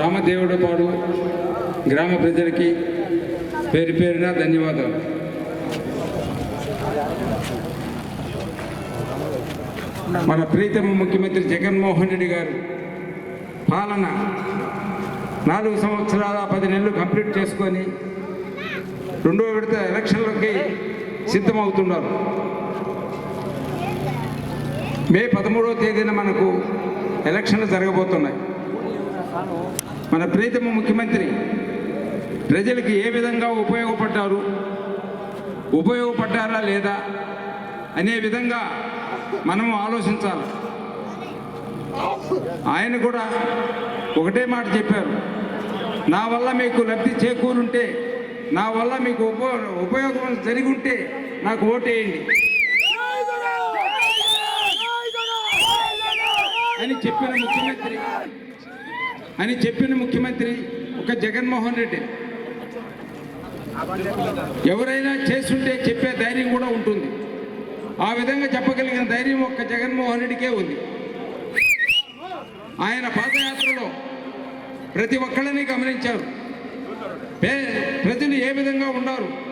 రామదేవుడు పాడు. గ్రామ ప్రజలకి పేరు పేరున ధన్యవాదాలు. మన ప్రీతమ ముఖ్యమంత్రి జగన్మోహన్ రెడ్డి గారు పాలన నాలుగు సంవత్సరాల పది నెలలు కంప్లీట్ చేసుకొని రెండో విడత ఎలక్షన్లకి సిద్ధమవుతున్నారు. మే పదమూడవ తేదీన మనకు ఎలక్షన్లు జరగబోతున్నాయి. మన ప్రీతమ ముఖ్యమంత్రి ప్రజలకి ఏ విధంగా ఉపయోగపడ్డారు ఉపయోగపడ్డారా లేదా అనే విధంగా మనము ఆలోచించాలి. ఆయన కూడా ఒకటే మాట చెప్పారు నా వల్ల మీకు లబ్ధి చేకూరుంటే నా వల్ల మీకు ఉప ఉపయోగం జరిగి ఉంటే నాకు ఓటేయండి. అని చెప్పిన ముఖ్యమంత్రి. అని చెప్పిన ముఖ్యమంత్రి ఒక జగన్మోహన్ రెడ్డి. ఎవరైనా చేస్తుంటే చెప్పే ధైర్యం కూడా ఉంటుంది. ఆ విధంగా చెప్పగలిగిన ధైర్యం ఒక్క జగన్మోహన్ రెడ్డికే ఉంది. ఆయన పాదయాత్రలో ప్రతి ఒక్కళ్ళని గమనించారు. పే- ప్రజలు ఏ విధంగా ఉన్నారు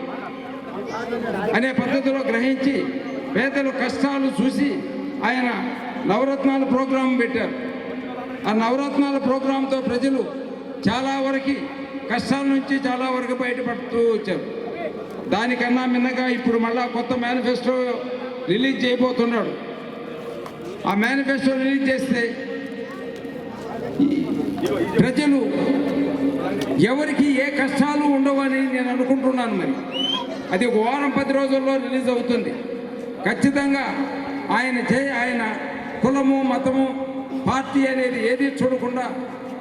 అనే పద్ధతిలో గ్రహించి పేదలు కష్టాలు చూసి ఆయన నవరత్నాల ప్రోగ్రాం పెట్టారు. ఆ నవరత్నాల ప్రోగ్రాంతో ప్రజలు చాలా వరకు కష్టాల నుంచి చాలా వరకు బయటపడుతూ వచ్చారు. దానికన్నా మిన్నగా ఇప్పుడు మళ్ళా కొత్త మేనిఫెస్టో రిలీజ్ చేయబోతున్నాడు. ఆ మేనిఫెస్టో రిలీజ్ చేస్తే ప్రజలు ఎవరికి ఏ కష్టాలు ఉండవని నేను అనుకుంటున్నాను మరి. అది ఒక వారం పది రోజుల్లో రిలీజ్ అవుతుంది. ఖచ్చితంగా ఆయన చే ఆయన కులము మతము పార్టీ అనేది ఏది చూడకుండా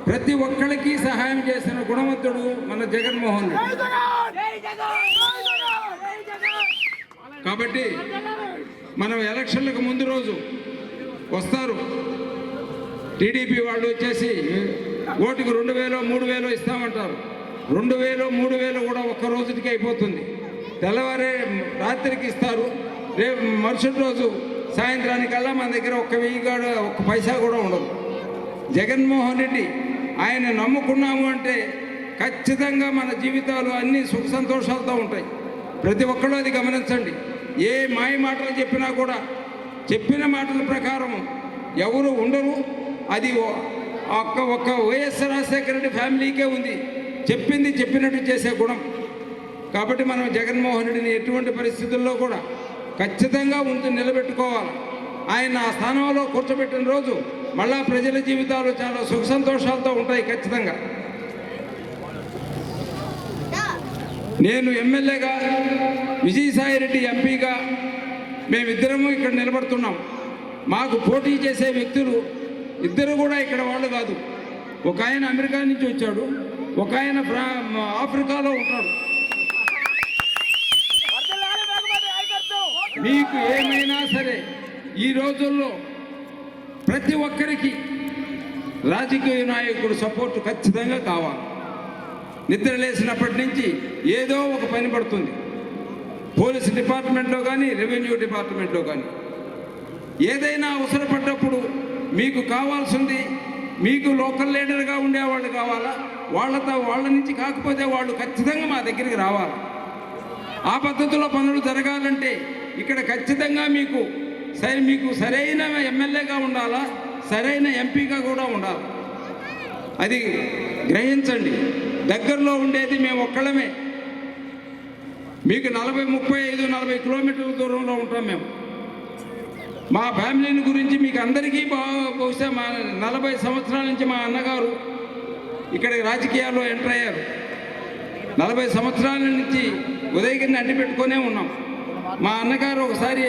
ప్రతి ఒక్కరికి సహాయం చేసిన గుణవంతుడు మన జగన్మోహన్ కాబట్టి మనం ఎలక్షన్లకు ముందు రోజు వస్తారు. టీడీపీ వాళ్ళు వచ్చేసి ఓటుకు రెండు వేలు మూడు వేలు ఇస్తామంటారు. రెండు వేలు మూడు వేలు కూడా ఒక్క రోజుకి అయిపోతుంది. తెల్లవారే రాత్రికి ఇస్తారు. రేపు మరుసటి రోజు సాయంత్రానికల్లా మన దగ్గర ఒక్క వెయ్యి కూడా ఒక్క పైసా కూడా ఉండదు. జగన్మోహన్ రెడ్డి ఆయన నమ్ముకున్నాము అంటే ఖచ్చితంగా మన జీవితాలు అన్ని సుఖ సంతోషాలతో ఉంటాయి. ప్రతి ఒక్కళ్ళు అది గమనించండి. ఏ మాయ మాటలు చెప్పినా కూడా చెప్పిన మాటల ప్రకారం ఎవరు ఉండరు. అది ఓ- ఒక్క ఒక్క వైఎస్ రాజశేఖర రెడ్డి ఫ్యామిలీకే ఉంది. చెప్పింది చెప్పినట్టు చేసే గుణం. కాబట్టి మనం జగన్మోహన్ రెడ్డిని ఎటువంటి పరిస్థితుల్లో కూడా ఖచ్చితంగా ఉంచి నిలబెట్టుకోవాలి. ఆయన ఆ స్థానంలో కూర్చోబెట్టిన రోజు మళ్ళా ప్రజల జీవితాలు చాలా సుఖ సంతోషాలతో ఉంటాయి ఖచ్చితంగా. నేను ఎమ్మెల్యేగా విజయసాయిరెడ్డి ఎంపీగా మేమిద్దరము ఇక్కడ నిలబడుతున్నాం. మాకు పోటీ చేసే వ్యక్తులు ఇద్దరు కూడా ఇక్కడ వాళ్ళు కాదు. ఒక ఆయన అమెరికా నుంచి వచ్చాడు. ఒక ఆయన ఆఫ్రికాలో ఉంటాడు. మీకు ఏమైనా సరే ఈ రోజుల్లో ప్రతి ఒక్కరికి రాజకీయ నాయకుడు సపోర్ట్ ఖచ్చితంగా కావాలి. నిద్ర లేసినప్పటి నుంచి ఏదో ఒక పని పడుతుంది. పోలీస్ డిపార్ట్మెంట్లో కానీ రెవెన్యూ డిపార్ట్మెంట్లో కానీ. ఏదైనా అవసరపడ్డప్పుడు మీకు కావాల్సింది మీకు లోకల్ లీడర్గా ఉండేవాళ్ళు కావాలా? వాళ్ళతో వాళ్ళ నుంచి కాకపోతే వాళ్ళు ఖచ్చితంగా మా దగ్గరికి రావాలి. ఆ పద్ధతిలో పనులు జరగాలంటే ఇక్కడ ఖచ్చితంగా మీకు సరే మీకు సరైన ఎమ్మెల్యేగా ఉండాలా? సరైన ఎంపీగా కూడా ఉండాలి? అది గ్రహించండి. దగ్గరలో ఉండేది మేము ఒక్కళ్ళమే. మీకు నలభై ముప్పై ఐదు నలభై కిలోమీటర్ల దూరంలో ఉంటాం మేము. మా ఫ్యామిలీని గురించి మీకు అందరికీ బాగా బహుశా మా నలభై సంవత్సరాల నుంచి మా అన్నగారు ఇక్కడ రాజకీయాల్లో ఎంటర్ అయ్యారు. నలభై సంవత్సరాల నుంచి ఉదయగిరిని అడ్డు పెట్టుకునే ఉన్నాం. మా అన్నగారు ఒకసారి